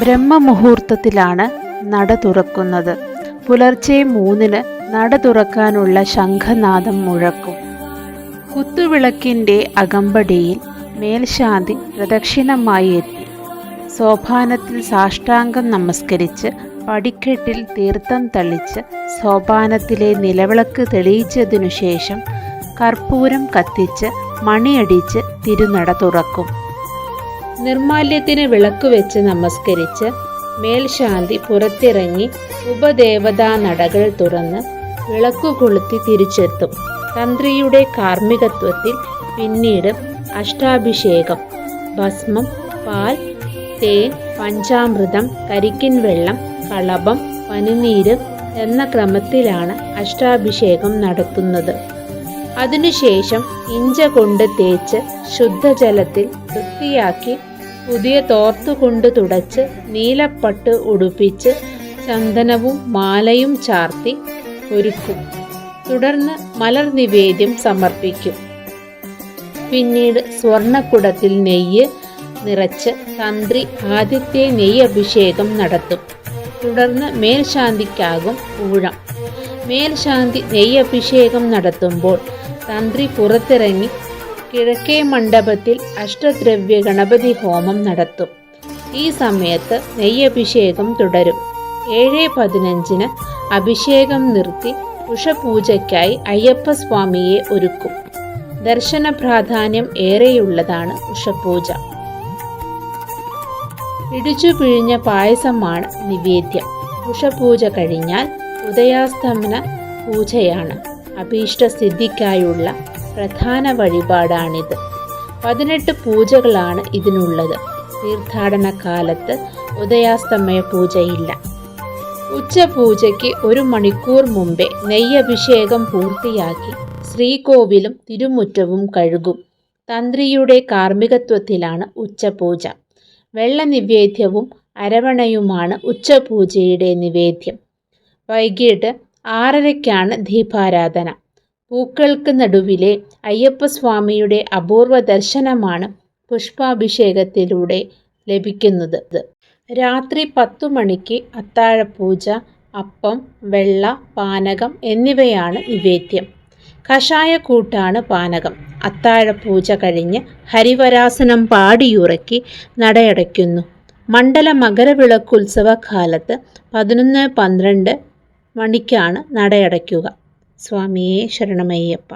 ബ്രഹ്മമുഹൂർത്തത്തിലാണ് നട തുറക്കുന്നത്. പുലർച്ചെ മൂന്നിന് നട തുറക്കാനുള്ള ശംഖനാദം മുഴക്കും. കുത്തുവിളക്കിന്റെ അകമ്പടിയിൽ മേൽശാന്തി പ്രദക്ഷിണമായി എത്തി. സോപാനത്തിൽ സാഷ്ടാംഗം നമസ്കരിച്ച് പടിക്കെട്ടിൽ തീർത്ഥം തളിച്ച് സോപാനത്തിലെ നിലവിളക്ക് തെളിയിച്ചതിനു ശേഷം കർപ്പൂരം കത്തിച്ച് മണിയടിച്ച് തിരുനട തുറക്കും. നിർമാല്യത്തിന് വിളക്ക് വെച്ച് നമസ്കരിച്ച് മേൽശാന്തി പുറത്തിറങ്ങി ഉപദേവതാ നടകൾ തുറന്ന് വിളക്കു കൊളുത്തി തിരിച്ചെത്തും. തന്ത്രിയുടെ കാർമ്മികത്വത്തിൽ പിന്നീട് അഷ്ടാഭിഷേകം ഭസ്മം പാൽ തേൻ പഞ്ചാമൃതം കരിക്കിൻ വെള്ളം കളഭം പനിനീര് എന്ന ക്രമത്തിലാണ് അഷ്ടാഭിഷേകം നടത്തുന്നത് അതിനുശേഷം ഇഞ്ച കൊണ്ട് തേച്ച് ശുദ്ധജലത്തിൽ വൃത്തിയാക്കി പുതിയ തോർത്തുകൊണ്ട് തുടച്ച് നീലപ്പട്ട് ഉടുപ്പിച്ച് ചന്ദനവും മാലയും ചാർത്തി ഒരുക്കും. തുടർന്ന് മലർ നിവേദ്യം സമർപ്പിക്കും. പിന്നീട് സ്വർണക്കുടത്തിൽ നെയ്യ് നിറച്ച് തന്ത്രി ആദ്യത്തെ നെയ്യ് അഭിഷേകം നടത്തും. തുടർന്ന് മേൽശാന്തിക്കാകും ഊഴം. മേൽശാന്തി നെയ്യ് അഭിഷേകം നടത്തുമ്പോൾ തന്ത്രി പുറത്തിറങ്ങി കിഴക്കേ മണ്ഡപത്തിൽ അഷ്ടദ്രവ്യ ഗണപതി ഹോമം നടത്തും. ഈ സമയത്ത് നെയ്യഭിഷേകം തുടരും. ഏഴ് പതിനഞ്ചിന് അഭിഷേകം നിർത്തി ഉഷപൂജയ്ക്കായി അയ്യപ്പസ്വാമിയെ ഒരുക്കും. ദർശന പ്രാധാന്യം ഏറെയുള്ളതാണ് ഉഷപൂജ. ഇടിച്ചു പിഴിഞ്ഞ പായസമാണ് നിവേദ്യം. ഉഷപൂജ കഴിഞ്ഞാൽ ഉദയാസ്തമന പൂജയാണ്. അഭീഷ്ടസിദ്ധിക്കായുള്ള പ്രധാന വഴിപാടാണിത്. പതിനെട്ട് പൂജകളാണ് ഇതിനുള്ളത്. തീർത്ഥാടന കാലത്ത് ഉദയാസ്തമയ പൂജയില്ല. ഉച്ചപൂജയ്ക്ക് ഒരു മണിക്കൂർ മുമ്പേ നെയ്യഭിഷേകം പൂർത്തിയാക്കി ശ്രീകോവിലും തിരുമുറ്റവും കഴുകും. തന്ത്രിയുടെ കാർമ്മികത്വത്തിലാണ് ഉച്ചപൂജ. വെള്ള നിവേദ്യവും അരവണയുമാണ് ഉച്ചപൂജയുടെ നിവേദ്യം. വൈകിട്ട് ആറരയ്ക്കാണ് ദീപാരാധന. പൂക്കൾക്ക് നടുവിലെ അയ്യപ്പസ്വാമിയുടെ അപൂർവ ദർശനമാണ് പുഷ്പാഭിഷേകത്തിലൂടെ ലഭിക്കുന്നത്. രാത്രി പത്തു മണിക്ക് അത്താഴപൂജ അപ്പം വെള്ള പാനകം എന്നിവയാണ് നിവേദ്യം. കഷായക്കൂട്ടാണ് പാനകം. അത്താഴപൂജ കഴിഞ്ഞ് ഹരിവരാസനം പാടിയുറക്കി നടയടയ്ക്കുന്നു. മണ്ഡല മകരവിളക്കുത്സവ കാലത്ത് പതിനൊന്ന് പന്ത്രണ്ട് മണിക്കാണ് നടയടയ്ക്കുക. സ്വാമിയെ ശരണമയ്യപ്പ.